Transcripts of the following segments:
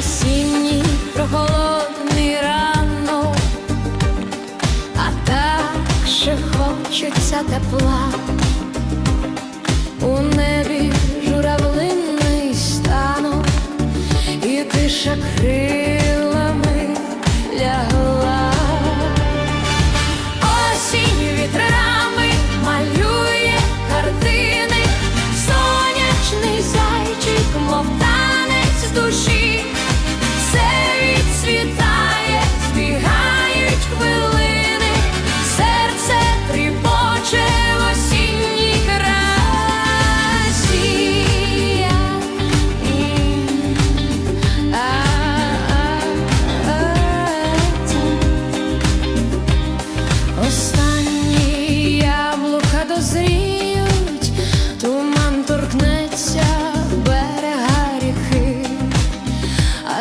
осінній прохолодний ранок, а так ще хочеться тепла. У небі журавлиний станок, і тиша крилами лягла. Осінь вітрами малює картини, сонячний зайчик, мов.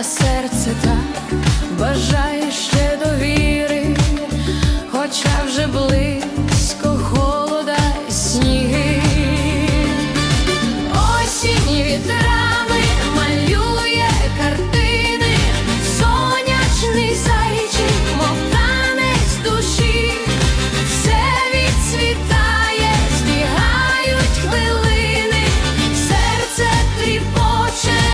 серце так бажає ще довіри, хоча вже близько.